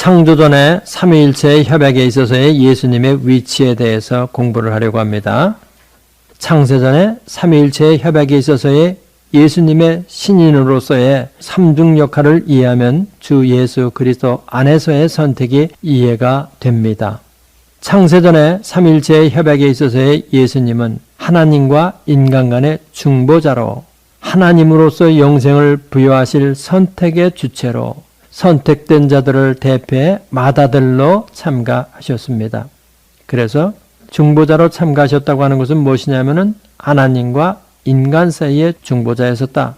창조전의 삼위일체의 협약에 있어서의 예수님의 위치에 대해서 공부를 하려고 합니다. 창세전의 삼위일체의 협약에 있어서의 예수님의 신인으로서의 삼중 역할을 이해하면 주 예수 그리스도 안에서의 선택이 이해가 됩니다. 창세전의 삼일체의 협약에 있어서의 예수님은 하나님과 인간 간의 중보자로 하나님으로서 영생을 부여하실 선택의 주체로 선택된 자들을 대표해 마다들로 참가하셨습니다. 그래서 중보자로 참가하셨다고 하는 것은 무엇이냐면은 하나님과 인간 사이의 중보자였었다.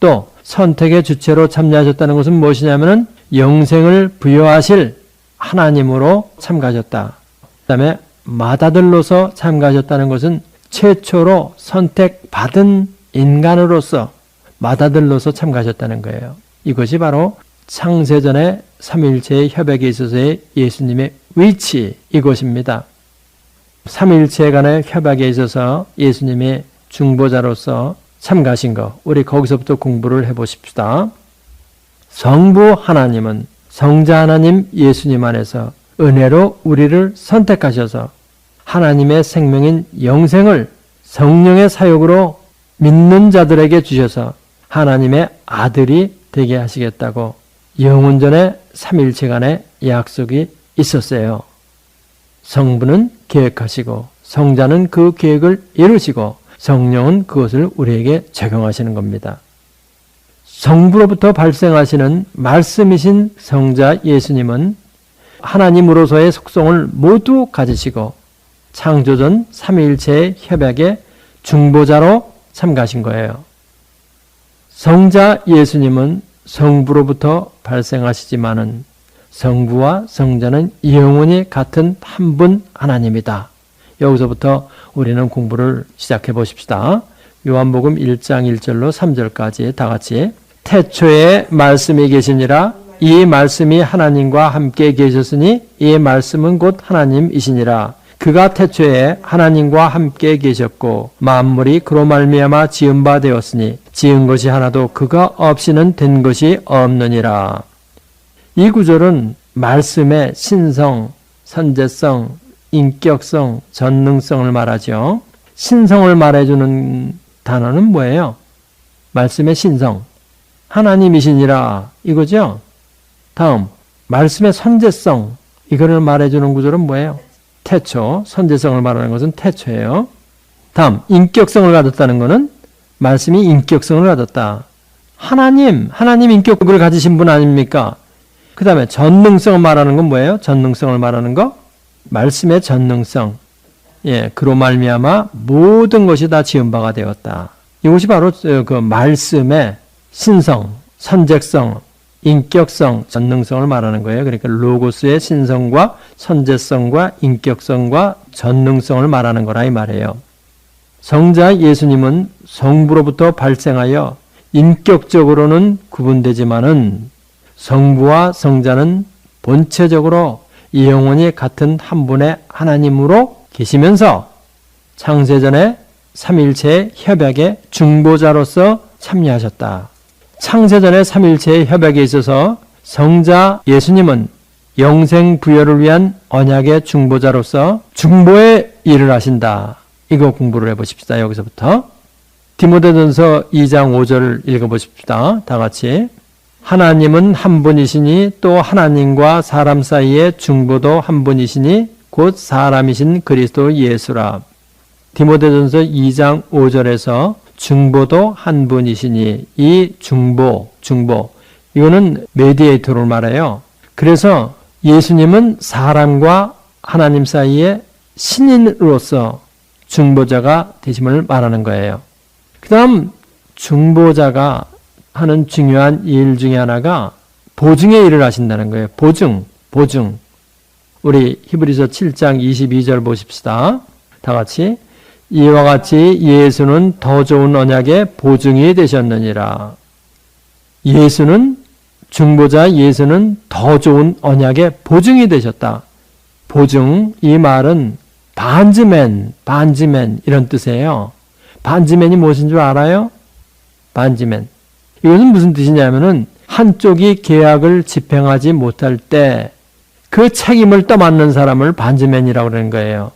또 선택의 주체로 참여하셨다는 것은 무엇이냐면은 영생을 부여하실 하나님으로 참가하셨다. 그다음에 마다들로서 참가하셨다는 것은 최초로 선택받은 인간으로서 마다들로서 참가하셨다는 거예요. 이것이 바로 창세전의 삼일체의 협약에 있어서의 예수님의 위치 이것입니다. 삼일체 간의 협약에 있어서 예수님의 중보자로서 참가하신 것, 우리 거기서부터 공부를 해보십시다. 성부 하나님은 성자 하나님 예수님 안에서 은혜로 우리를 선택하셔서 하나님의 생명인 영생을 성령의 사역으로 믿는 자들에게 주셔서 하나님의 아들이 되게 하시겠다고 영원전에 삼일체 간의 약속이 있었어요. 성부는 계획하시고 성자는 그 계획을 이루시고 성령은 그것을 우리에게 적용하시는 겁니다. 성부로부터 발생하시는 말씀이신 성자 예수님은 하나님으로서의 속성을 모두 가지시고 창조전 삼위일체의 협약의 중보자로 참가하신 거예요. 성자 예수님은 성부로부터 발생하시지만은 성부와 성자는 영원히 같은 한 분 하나님이다. 여기서부터 우리는 공부를 시작해 보십시다. 요한복음 1장 1절로 3절까지 다 같이 태초에 말씀이 계시니라 이 말씀이 하나님과 함께 계셨으니 이 말씀은 곧 하나님이시니라 그가 태초에 하나님과 함께 계셨고 만물이 그로 말미암아 지은 바 되었으니 지은 것이 하나도 그가 없이는 된 것이 없느니라 이 구절은 말씀의 신성, 선제성, 인격성, 전능성을 말하죠. 신성을 말해주는 단어는 뭐예요? 말씀의 신성. 하나님이시니라. 이거죠? 다음, 말씀의 선제성. 이거를 말해주는 구절은 뭐예요? 태초. 선제성을 말하는 것은 태초예요. 다음, 인격성을 가졌다는 것은 말씀이 인격성을 가졌다. 하나님, 하나님 인격을 가지신 분 아닙니까? 그 다음에 전능성을 말하는 건 뭐예요? 전능성을 말하는 거? 말씀의 전능성. 예, 그로 말미암아 모든 것이 다 지은 바가 되었다. 이것이 바로 그 말씀의 신성, 선적성, 인격성, 전능성을 말하는 거예요. 그러니까 로고스의 신성과 선제성과 인격성과 전능성을 말하는 거라 이 말이에요. 성자 예수님은 성부로부터 발생하여 인격적으로는 구분되지만은 성부와 성자는 본체적으로 영원히 같은 한 분의 하나님으로 계시면서 창세전에 삼일체의 협약의 중보자로서 참여하셨다. 창세전의 삼일체의 협약에 있어서 성자 예수님은 영생 부여를 위한 언약의 중보자로서 중보의 일을 하신다. 이거 공부를 해보십시다. 여기서부터. 디모데전서 2장 5절을 읽어보십시다. 다 같이. 하나님은 한 분이시니 또 하나님과 사람 사이의 중보도 한 분이시니 곧 사람이신 그리스도 예수라. 디모데전서 2장 5절에서 중보도 한 분이시니 이 중보, 중보 이거는 메디에이터를 말해요. 그래서 예수님은 사람과 하나님 사이의 신인으로서 중보자가 되심을 말하는 거예요. 그 다음 중보자가 하는 중요한 일 중에 하나가 보증의 일을 하신다는 거예요. 보증, 보증. 우리 히브리서 7장 22절 보십시다. 다 같이 이와 같이 예수는 더 좋은 언약의 보증이 되셨느니라. 예수는 중보자 예수는 더 좋은 언약의 보증이 되셨다. 보증 이 말은 반지맨, 반지맨 이런 뜻이에요. 반지맨이 무엇인 줄 알아요? 반지맨. 이것은 무슨 뜻이냐면은 한쪽이 계약을 집행하지 못할 때 그 책임을 떠맡는 사람을 반지맨이라고 그러는 거예요.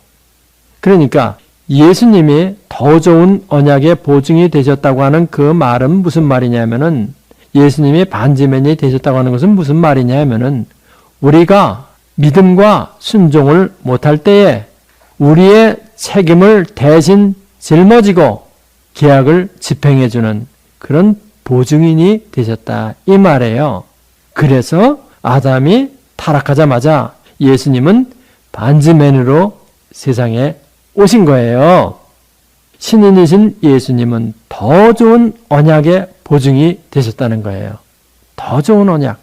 그러니까 예수님이 더 좋은 언약의 보증이 되셨다고 하는 그 말은 무슨 말이냐면은 예수님이 반지맨이 되셨다고 하는 것은 무슨 말이냐면은 우리가 믿음과 순종을 못할 때에 우리의 책임을 대신 짊어지고 계약을 집행해주는 그런 보증인이 되셨다. 이 말이에요. 그래서 아담이 타락하자마자 예수님은 반지맨으로 세상에 오신 거예요. 신인이신 예수님은 더 좋은 언약의 보증이 되셨다는 거예요. 더 좋은 언약.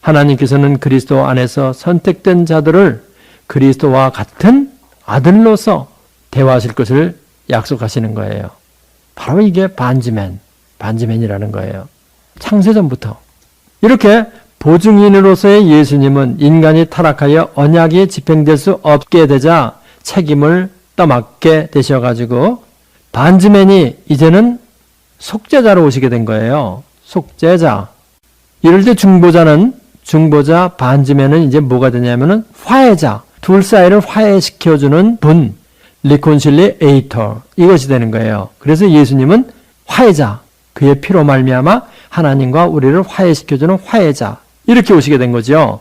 하나님께서는 그리스도 안에서 선택된 자들을 그리스도와 같은 아들로서 대화하실 것을 약속하시는 거예요. 바로 이게 반지맨, 반지맨이라는 거예요. 창세전부터. 이렇게 보증인으로서의 예수님은 인간이 타락하여 언약이 집행될 수 없게 되자 책임을 떠맡게 되셔가지고 반지맨이 이제는 속죄자로 오시게 된 거예요. 속죄자. 이럴 때 중보자는 중보자 반지맨은 이제 뭐가 되냐면은 화해자. 둘 사이를 화해시켜주는 분. 리콘실리에이터. 이것이 되는 거예요. 그래서 예수님은 화해자. 그의 피로 말미암아 하나님과 우리를 화해시켜주는 화해자. 이렇게 오시게 된 거죠.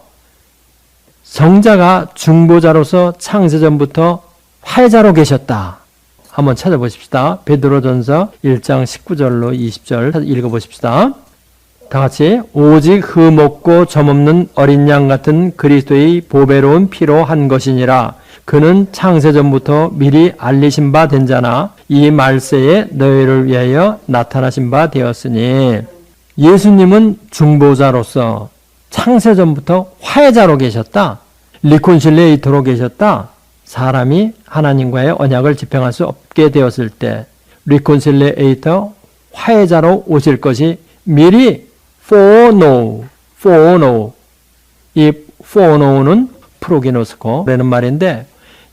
성자가 중보자로서 창세전부터 화해자로 계셨다. 한번 찾아보십시다. 베드로전서 1장 19절로 20절 읽어보십시다. 다 같이 오직 흠없고 점없는 어린 양 같은 그리스도의 보배로운 피로 한 것이니라. 그는 창세전부터 미리 알리신 바 된 자나 이 말세에 너희를 위하여 나타나신 바 되었으니 예수님은 중보자로서 창세전부터 화해자로 계셨다. 리콘실레이터로 계셨다. 사람이 하나님과의 언약을 집행할 수 없게 되었을 때 리콘실레이터 화해자로 오실 것이 미리 foreknow, foreknow. 이 foreknow는 프로게노스코라는 말인데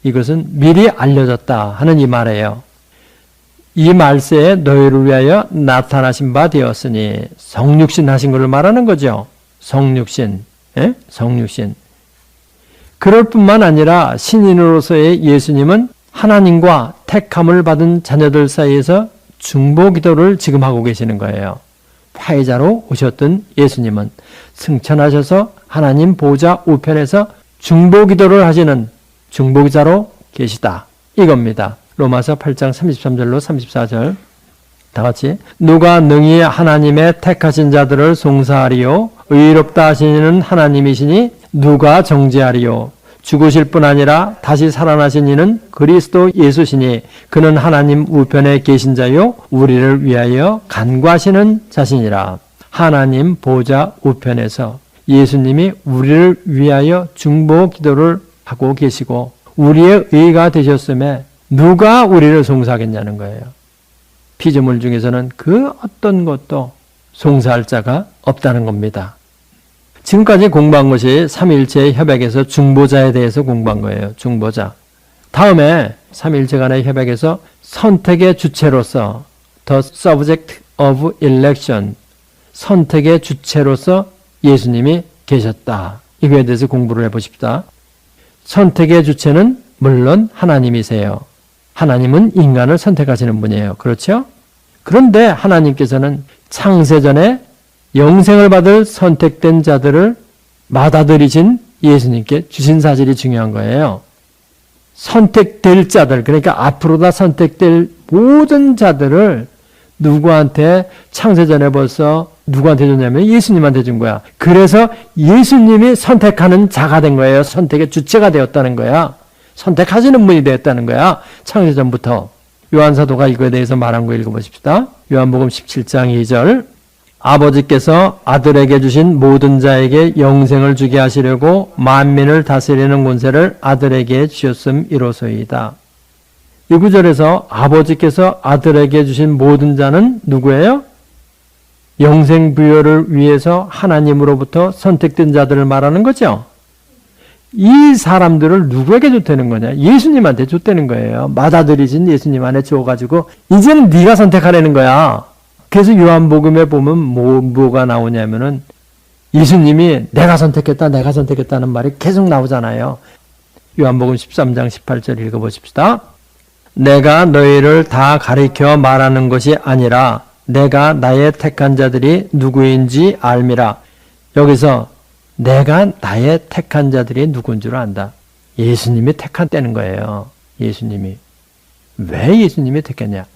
이것은 미리 알려졌다 하는 이 말이에요. 이 말세에 너희를 위하여 나타나신 바 되었으니 성육신 하신 것을 말하는 거죠. 성육신, 예? 성육신. 그럴 뿐만 아니라 신인으로서의 예수님은 하나님과 택함을 받은 자녀들 사이에서 중보 기도를 지금 하고 계시는 거예요. 화해자로 오셨던 예수님은 승천하셔서 하나님 보좌 우편에서 중보 기도를 하시는 중보기자로 계시다. 이겁니다. 로마서 8장 33절로 34절. 다 같이 누가 능히 하나님의 택하신 자들을 송사하리요 의롭다 하시는 하나님이시니 누가 정죄하리요 죽으실 뿐 아니라 다시 살아나신 이는 그리스도 예수시니 그는 하나님 우편에 계신 자요 우리를 위하여 간과하시는 자신이라 하나님 보좌 우편에서 예수님이 우리를 위하여 중보 기도를 하고 계시고 우리의 의가 되셨음에 누가 우리를 송사하겠냐는 거예요. 피조물 중에서는 그 어떤 것도 송사할 자가 없다는 겁니다. 지금까지 공부한 것이 삼일체의 협약에서 중보자에 대해서 공부한 거예요. 중보자. 다음에 삼일체 간의 협약에서 선택의 주체로서 the subject of election 선택의 주체로서 예수님이 계셨다. 이거에 대해서 공부를 해보십시다. 선택의 주체는 물론 하나님이세요. 하나님은 인간을 선택하시는 분이에요. 그렇죠? 그런데 하나님께서는 창세전에 영생을 받을 선택된 자들을 받아들이신 예수님께 주신 사실이 중요한 거예요. 선택될 자들, 그러니까 앞으로 다 선택될 모든 자들을 누구한테 창세전에 벌써 누구한테 줬냐면 예수님한테 준 거야. 그래서 예수님이 선택하는 자가 된 거예요. 선택의 주체가 되었다는 거야. 선택하시는 분이 되었다는 거야. 창세전부터. 요한사도가 이거에 대해서 말한 거 읽어보십시다. 요한복음 17장 2절. 아버지께서 아들에게 주신 모든 자에게 영생을 주게 하시려고 만민을 다스리는 권세를 아들에게 주셨음 이로소이다. 이 구절에서 아버지께서 아들에게 주신 모든 자는 누구예요? 영생 부여를 위해서 하나님으로부터 선택된 자들을 말하는 거죠. 이 사람들을 누구에게 줬다는 거냐? 예수님한테 줬다는 거예요. 받아들이신 예수님 안에 줘가지고 이제는 네가 선택하라는 거야. 그래서 요한복음에 보면 뭐, 뭐가 나오냐면은 예수님이 내가 선택했다, 내가 선택했다는 말이 계속 나오잖아요. 요한복음 13장 18절 읽어보십시다. 내가 너희를 다 가리켜 말하는 것이 아니라 내가 나의 택한 자들이 누구인지 알미라. 여기서 내가 나의 택한 자들이 누군 줄 안다. 예수님이 택한다는 거예요. 예수님이. 왜 예수님이 택했냐?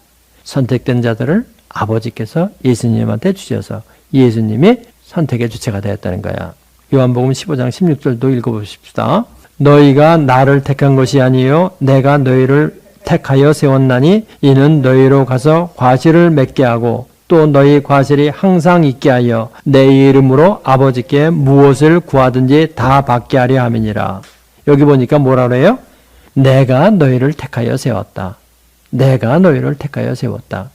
선택된 자들을 아버지께서 예수님한테 주셔서 예수님이 선택의 주체가 되었다는 거야. 요한복음 15장 16절도 읽어보십시다. 너희가 나를 택한 것이 아니요 내가 너희를 택하여 세웠나니 이는 너희로 가서 과실을 맺게 하고 또 너희 과실이 항상 있게 하여 내 이름으로 아버지께 무엇을 구하든지 다 받게 하려 함이니라. 여기 보니까 뭐라 그래요? 내가 너희를 택하여 세웠다. 내가 너희를 택하여 세웠다.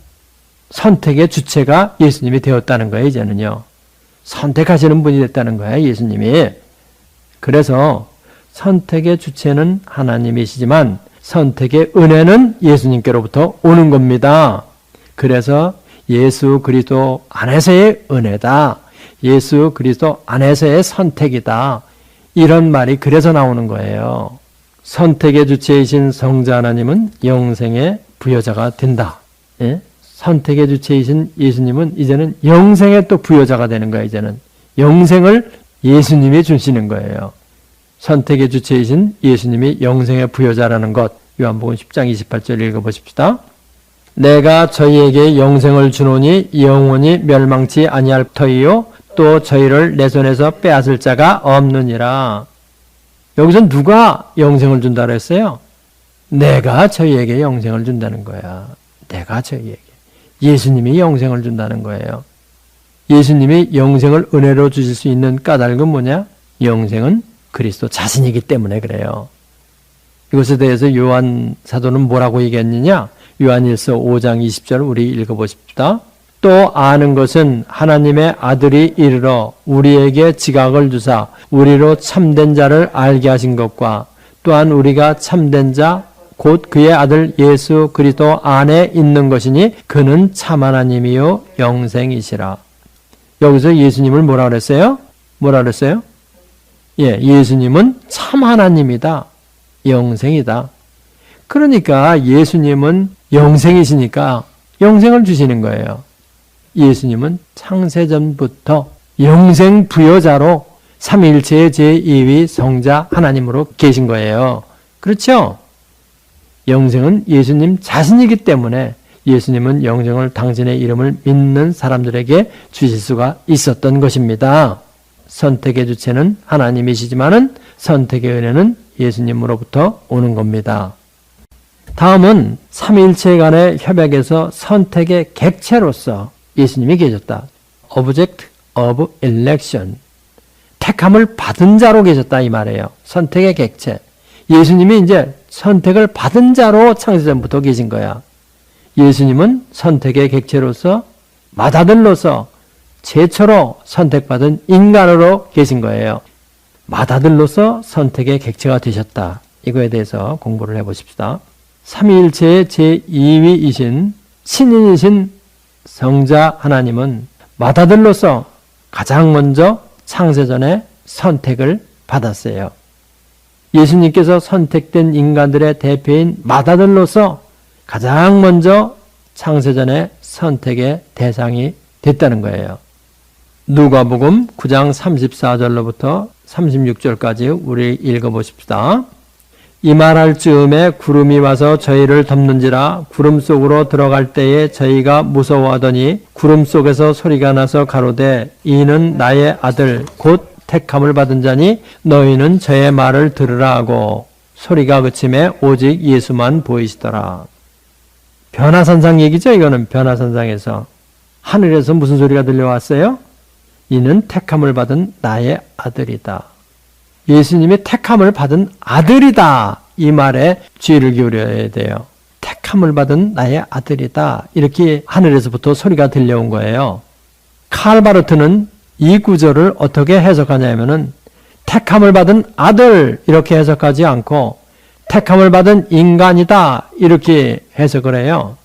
선택의 주체가 예수님이 되었다는 거예요, 이제는요. 선택하시는 분이 됐다는 거예요, 예수님이. 그래서 선택의 주체는 하나님이시지만 선택의 은혜는 예수님께로부터 오는 겁니다. 그래서 예수 그리스도 안에서의 은혜다. 예수 그리스도 안에서의 선택이다. 이런 말이 그래서 나오는 거예요. 선택의 주체이신 성자 하나님은 영생의 부여자가 된다. 예? 선택의 주체이신 예수님은 이제는 영생의 또 부여자가 되는 거예요. 이제는 영생을 예수님이 주시는 거예요. 선택의 주체이신 예수님이 영생의 부여자라는 것 요한복음 10장 28절 읽어보십시다. 내가 저희에게 영생을 주노니 영원히 멸망치 아니할 터이요 또 저희를 내 손에서 빼앗을 자가 없느니라. 여기서 누가 영생을 준다 그랬어요? 내가 저희에게 영생을 준다는 거야. 내가 저희에게. 예수님이 영생을 준다는 거예요. 예수님이 영생을 은혜로 주실 수 있는 까닭은 뭐냐? 영생은 그리스도 자신이기 때문에 그래요. 이것에 대해서 요한 사도는 뭐라고 얘기했느냐? 요한일서 5장 20절 우리 읽어보십시다. 또 아는 것은 하나님의 아들이 이르러 우리에게 지각을 주사 우리로 참된 자를 알게 하신 것과 또한 우리가 참된 자 곧 그의 아들 예수 그리스도 안에 있는 것이니 그는 참 하나님이요 영생이시라. 여기서 예수님을 뭐라 그랬어요? 뭐라 그랬어요? 예, 예수님은 참 하나님이다. 영생이다. 그러니까 예수님은 영생이시니까 영생을 주시는 거예요. 예수님은 창세전부터 영생 부여자로 삼일체의 제2위 성자 하나님으로 계신 거예요. 그렇죠? 영생은 예수님 자신이기 때문에 예수님은 영생을 당신의 이름을 믿는 사람들에게 주실 수가 있었던 것입니다. 선택의 주체는 하나님이시지만은 선택의 은혜는 예수님으로부터 오는 겁니다. 다음은 삼일체 간의 협약에서 선택의 객체로서 예수님이 계셨다. Object of election. 택함을 받은 자로 계셨다 이 말이에요. 선택의 객체. 예수님이 이제 선택을 받은 자로 창세전부터 계신 거야. 예수님은 선택의 객체로서 맏아들로서 최초로 선택받은 인간으로 계신 거예요. 맏아들로서 선택의 객체가 되셨다. 이거에 대해서 공부를 해보십시다. 삼위일체의 제2위이신 신인이신 성자 하나님은 맏아들로서 가장 먼저 창세전에 선택을 받았어요. 예수님께서 선택된 인간들의 대표인 맏아들로서 가장 먼저 창세전에 선택의 대상이 됐다는 거예요. 누가복음 9장 34절로부터 36절까지 우리 읽어보십시다. 이 말할 즈음에 구름이 와서 저희를 덮는지라 구름 속으로 들어갈 때에 저희가 무서워하더니 구름 속에서 소리가 나서 가로되 이는 나의 아들 곧 택함을 받은 자니 너희는 저의 말을 들으라 하고 소리가 그침에 오직 예수만 보이시더라. 변화산상 얘기죠 이거는 변화산상에서 하늘에서 무슨 소리가 들려왔어요? 이는 택함을 받은 나의 아들이다. 예수님이 택함을 받은 아들이다. 이 말에 주의를 기울여야 돼요. 택함을 받은 나의 아들이다. 이렇게 하늘에서부터 소리가 들려온 거예요. 칼바르트는 이 구절을 어떻게 해석하냐면은 택함을 받은 아들 이렇게 해석하지 않고 택함을 받은 인간이다 이렇게 해석을 해요.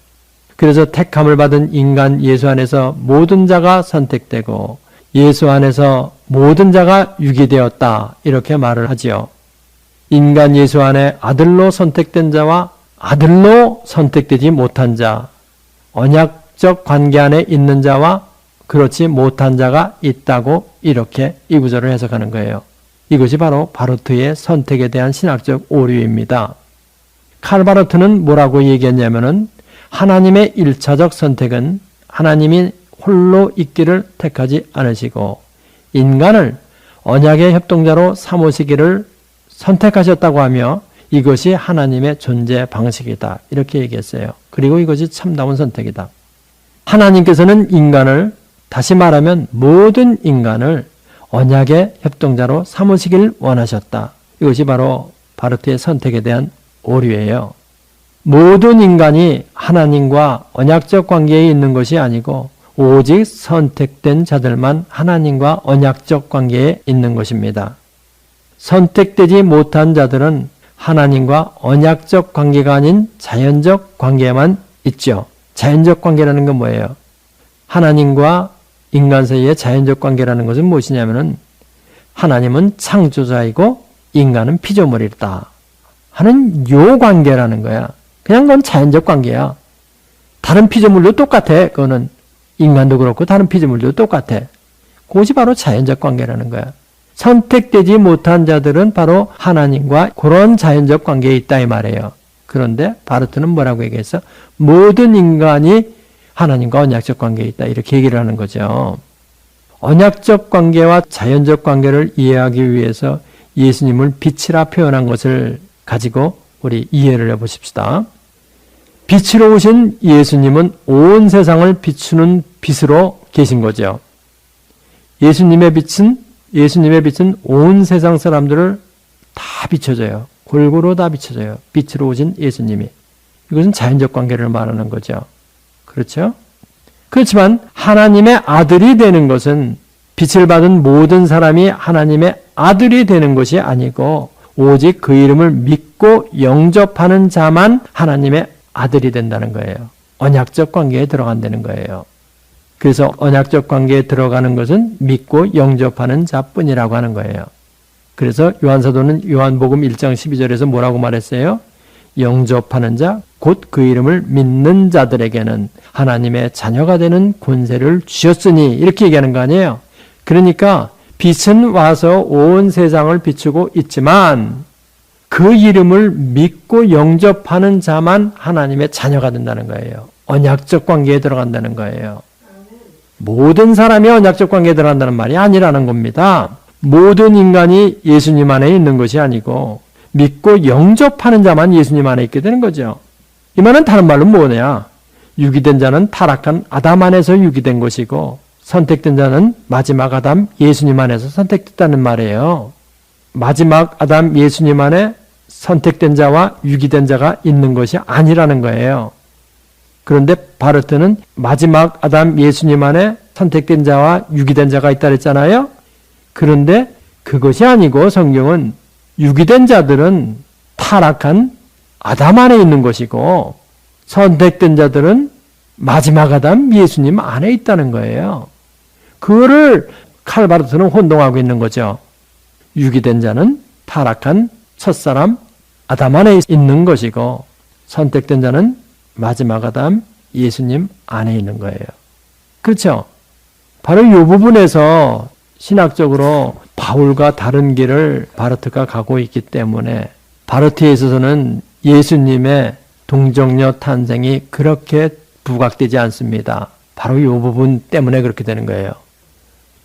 그래서 택함을 받은 인간 예수 안에서 모든 자가 선택되고 예수 안에서 모든 자가 유기되었다. 이렇게 말을 하지요. 인간 예수 안에 아들로 선택된 자와 아들로 선택되지 못한 자, 언약적 관계 안에 있는 자와 그렇지 못한 자가 있다고 이렇게 이 구절을 해석하는 거예요. 이것이 바로 바르트의 선택에 대한 신학적 오류입니다. 칼바르트는 뭐라고 얘기했냐면은 하나님의 일차적 선택은 하나님이 홀로 있기를 택하지 않으시고 인간을 언약의 협동자로 삼으시기를 선택하셨다고 하며 이것이 하나님의 존재 방식이다. 이렇게 얘기했어요. 그리고 이것이 참다운 선택이다. 하나님께서는 인간을 다시 말하면 모든 인간을 언약의 협동자로 삼으시길 원하셨다. 이것이 바로 바르트의 선택에 대한 오류예요. 모든 인간이 하나님과 언약적 관계에 있는 것이 아니고 오직 선택된 자들만 하나님과 언약적 관계에 있는 것입니다. 선택되지 못한 자들은 하나님과 언약적 관계가 아닌 자연적 관계만 있죠. 자연적 관계라는 건 뭐예요? 하나님과 인간 사이의 자연적 관계라는 것은 무엇이냐면은 하나님은 창조자이고 인간은 피조물이다 하는 요 관계라는 거야. 그냥 그건 자연적 관계야. 다른 피조물도 똑같아. 그거는 인간도 그렇고 다른 피조물도 똑같아. 그것이 바로 자연적 관계라는 거야. 선택되지 못한 자들은 바로 하나님과 그런 자연적 관계에 있다 이 말이에요. 그런데 바르트는 뭐라고 얘기했어? 모든 인간이 하나님과 언약적 관계에 있다. 이렇게 얘기를 하는 거죠. 언약적 관계와 자연적 관계를 이해하기 위해서 예수님을 빛이라 표현한 것을 가지고 우리 이해를 해보십시다. 빛으로 오신 예수님은 온 세상을 비추는 빛으로 계신 거죠. 예수님의 빛은 예수님의 빛은 온 세상 사람들을 다 비춰줘요. 골고루 다 비춰줘요. 빛으로 오신 예수님이. 이것은 자연적 관계를 말하는 거죠. 그렇죠? 그렇지만 하나님의 아들이 되는 것은 빛을 받은 모든 사람이 하나님의 아들이 되는 것이 아니고 오직 그 이름을 믿고 영접하는 자만 하나님의 아들이 된다는 거예요. 언약적 관계에 들어간다는 거예요. 그래서 언약적 관계에 들어가는 것은 믿고 영접하는 자뿐이라고 하는 거예요. 그래서 요한사도는 요한복음 1장 12절에서 뭐라고 말했어요? 영접하는 자, 곧 그 이름을 믿는 자들에게는 하나님의 자녀가 되는 권세를 주셨으니 이렇게 얘기하는 거 아니에요. 그러니까 빛은 와서 온 세상을 비추고 있지만 그 이름을 믿고 영접하는 자만 하나님의 자녀가 된다는 거예요. 언약적 관계에 들어간다는 거예요. 모든 사람이 언약적 관계에 들어간다는 말이 아니라는 겁니다. 모든 인간이 예수님 안에 있는 것이 아니고 믿고 영접하는 자만 예수님 안에 있게 되는 거죠. 이 말은 다른 말로 뭐냐? 유기된 자는 타락한 아담 안에서 유기된 것이고 선택된 자는 마지막 아담 예수님 안에서 선택됐다는 말이에요. 마지막 아담 예수님 안에 선택된 자와 유기된 자가 있는 것이 아니라는 거예요. 그런데 바르트는 마지막 아담 예수님 안에 선택된 자와 유기된 자가 있다 그랬잖아요. 그런데 그것이 아니고 성경은 유기된 자들은 타락한 아담 안에 있는 것이고 선택된 자들은 마지막 아담 예수님 안에 있다는 거예요. 그거를 칼바르트는 혼동하고 있는 거죠. 유기된 자는 타락한 첫사람 아담 안에 있는 것이고 선택된 자는 마지막 아담 예수님 안에 있는 거예요. 그렇죠? 바로 이 부분에서 신학적으로 바울과 다른 길을 바르트가 가고 있기 때문에 바르트에 있어서는 예수님의 동정녀 탄생이 그렇게 부각되지 않습니다. 바로 이 부분 때문에 그렇게 되는 거예요.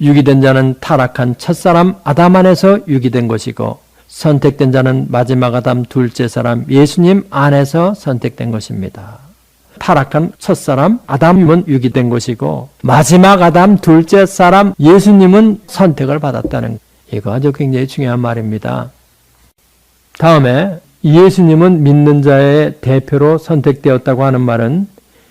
유기된 자는 타락한 첫사람 아담 안에서 유기된 것이고 선택된 자는 마지막 아담 둘째 사람 예수님 안에서 선택된 것입니다. 타락한 첫사람 아담은 유기된 것이고 마지막 아담 둘째 사람 예수님은 선택을 받았다는 이거 아주 굉장히 중요한 말입니다. 다음에 예수님은 믿는 자의 대표로 선택되었다고 하는 말은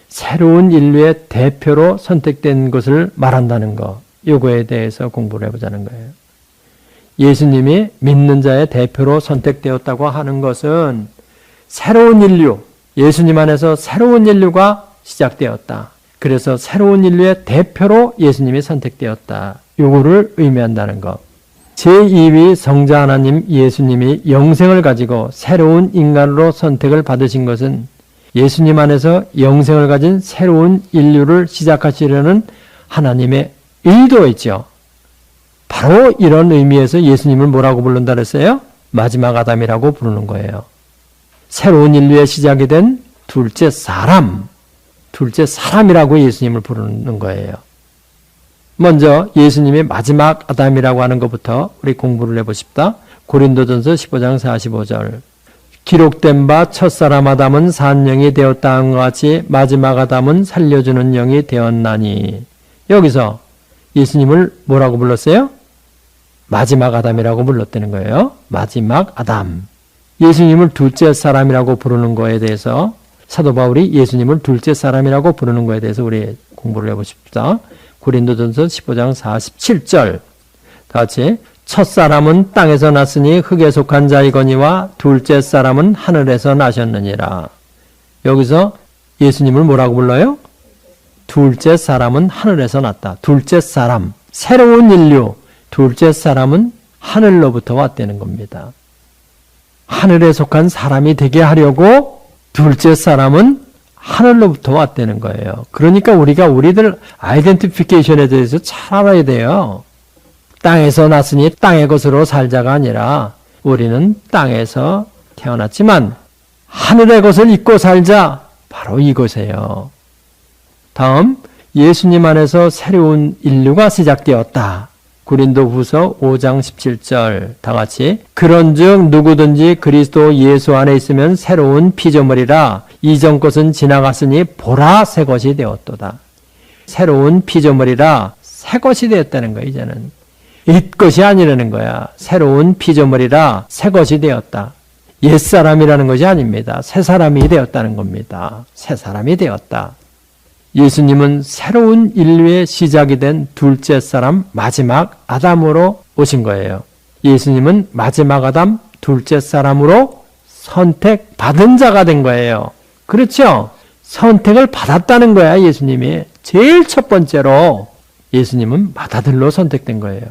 새로운 인류의 대표로 선택된 것을 말한다는 것. 요거에 대해서 공부를 해보자는 거예요. 예수님이 믿는 자의 대표로 선택되었다고 하는 것은 새로운 인류, 예수님 안에서 새로운 인류가 시작되었다. 그래서 새로운 인류의 대표로 예수님이 선택되었다. 요거를 의미한다는 것. 제2위 성자 하나님 예수님이 영생을 가지고 새로운 인간으로 선택을 받으신 것은 예수님 안에서 영생을 가진 새로운 인류를 시작하시려는 하나님의 의도였죠. 바로 이런 의미에서 예수님을 뭐라고 부른다 그랬어요? 마지막 아담이라고 부르는 거예요. 새로운 인류의 시작이 된 둘째 사람, 둘째 사람이라고 예수님을 부르는 거예요. 먼저 예수님의 마지막 아담이라고 하는 것부터 우리 공부를 해보십다. 고린도전서 15장 45절. 기록된 바 첫사람 아담은 산 영이 되었다는 것 같이 마지막 아담은 살려주는 영이 되었나니. 여기서 예수님을 뭐라고 불렀어요? 마지막 아담이라고 불렀다는 거예요. 마지막 아담. 예수님을 둘째 사람이라고 부르는 거에 대해서 사도 바울이 예수님을 둘째 사람이라고 부르는 거에 대해서 우리 공부를 해보십시다. 고린도전서 15장 47절. 다 같이 첫 사람은 땅에서 났으니 흙에 속한 자이거니와 둘째 사람은 하늘에서 나셨느니라. 여기서 예수님을 뭐라고 불러요? 둘째 사람은 하늘에서 났다. 둘째 사람, 새로운 인류, 둘째 사람은 하늘로부터 왔다는 겁니다. 하늘에 속한 사람이 되게 하려고 둘째 사람은 하늘로부터 왔다는 거예요. 그러니까 우리가 우리들 아이덴티피케이션에 대해서 잘 알아야 돼요. 땅에서 났으니 땅의 것으로 살자가 아니라 우리는 땅에서 태어났지만 하늘의 것을 잊고 살자 바로 이것이에요. 다음 예수님 안에서 새로운 인류가 시작되었다. 고린도 후서 5장 17절 다 같이 그런즉 누구든지 그리스도 예수 안에 있으면 새로운 피조물이라 이전 것은 지나갔으니 보라 새 것이 되었도다. 새로운 피조물이라 새 것이 되었다는 거야 이제는 옛 것이 아니라는 거야. 새로운 피조물이라 새 것이 되었다. 옛 사람이라는 것이 아닙니다. 새 사람이 되었다는 겁니다. 새 사람이 되었다. 예수님은 새로운 인류의 시작이 된 둘째 사람 마지막 아담으로 오신 거예요. 예수님은 마지막 아담 둘째 사람으로 선택받은 자가 된 거예요. 그렇죠? 선택을 받았다는 거야, 예수님이. 제일 첫 번째로 예수님은 마다들로 선택된 거예요.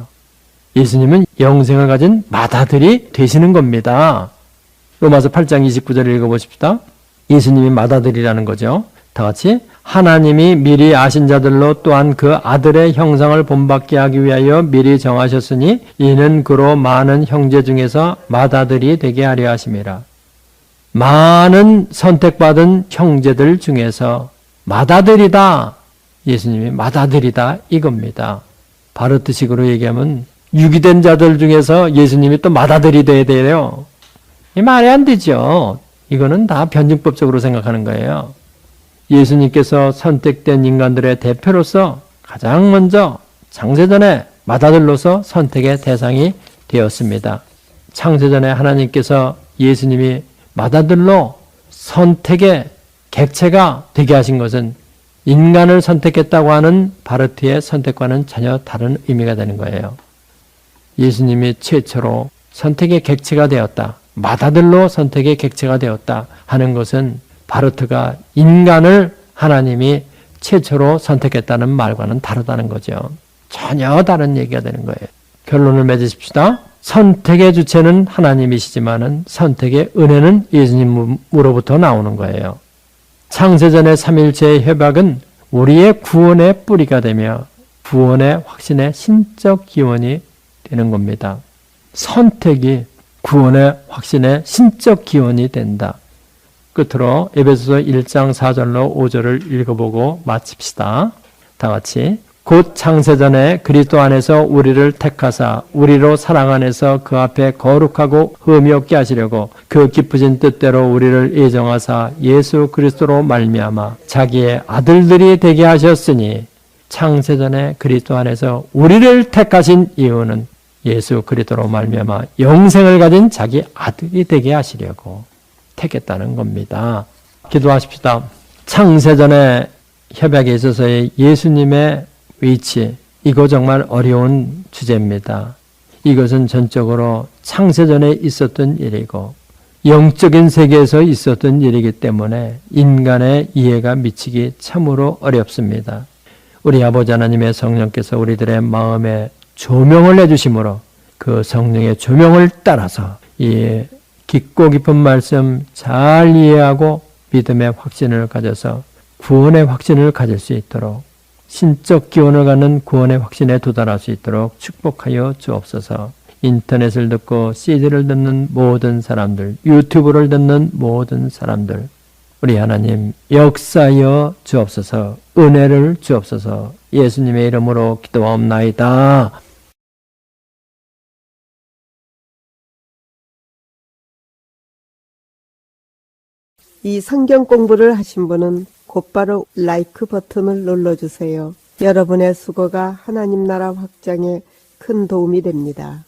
예수님은 영생을 가진 마다들이 되시는 겁니다. 로마서 8장 29절 읽어보십시다. 예수님이 마다들이라는 거죠. 다 같이 하나님이 미리 아신 자들로 또한 그 아들의 형상을 본받게 하기 위하여 미리 정하셨으니 이는 그로 많은 형제 중에서 마다들이 되게 하려 하심이라. 많은 선택받은 형제들 중에서 마다들이다. 예수님이 마다들이다 이겁니다. 바르트식으로 얘기하면 유기된 자들 중에서 예수님이 또 마다들이 돼야 돼요. 이 말이 안 되죠. 이거는 다 변증법적으로 생각하는 거예요. 예수님께서 선택된 인간들의 대표로서 가장 먼저 창세전에 마다들로서 선택의 대상이 되었습니다. 창세전에 하나님께서 예수님이 마다들로 선택의 객체가 되게 하신 것은 인간을 선택했다고 하는 바르트의 선택과는 전혀 다른 의미가 되는 거예요. 예수님이 최초로 선택의 객체가 되었다. 마다들로 선택의 객체가 되었다 하는 것은 바르트가 인간을 하나님이 최초로 선택했다는 말과는 다르다는 거죠. 전혀 다른 얘기가 되는 거예요. 결론을 맺으십시다. 선택의 주체는 하나님이시지만은 선택의 은혜는 예수님으로부터 나오는 거예요. 창세전의 삼일체의 협약은 우리의 구원의 뿌리가 되며 구원의 확신의 신적 기원이 되는 겁니다. 선택이 구원의 확신의 신적 기원이 된다. 끝으로 에베소서 1장 4절로 5절을 읽어보고 마칩시다. 다 같이 곧 창세전에 그리스도 안에서 우리를 택하사 우리로 사랑 안에서 그 앞에 거룩하고 흠이 없게 하시려고 그 기쁘신 뜻대로 우리를 예정하사 예수 그리스도로 말미암아 자기의 아들들이 되게 하셨으니 창세전에 그리스도 안에서 우리를 택하신 이유는 예수 그리스도로 말미암아 영생을 가진 자기 아들이 되게 하시려고 택했다는 겁니다. 기도하십시다. 창세전에 협약에 있어서의 예수님의 위치, 이거 정말 어려운 주제입니다. 이것은 전적으로 창세전에 있었던 일이고 영적인 세계에서 있었던 일이기 때문에 인간의 이해가 미치기 참으로 어렵습니다. 우리 아버지 하나님의 성령께서 우리들의 마음에 조명을 내주심으로 그 성령의 조명을 따라서 이 깊고 깊은 말씀 잘 이해하고 믿음의 확신을 가져서 구원의 확신을 가질 수 있도록 신적 기원을 갖는 구원의 확신에 도달할 수 있도록 축복하여 주옵소서. 인터넷을 듣고 CD를 듣는 모든 사람들, 유튜브를 듣는 모든 사람들, 우리 하나님 역사여 주옵소서, 은혜를 주옵소서, 예수님의 이름으로 기도하옵나이다. 이 성경 공부를 하신 분은 곧바로 라이크 버튼을 눌러주세요. 여러분의 수고가 하나님 나라 확장에 큰 도움이 됩니다.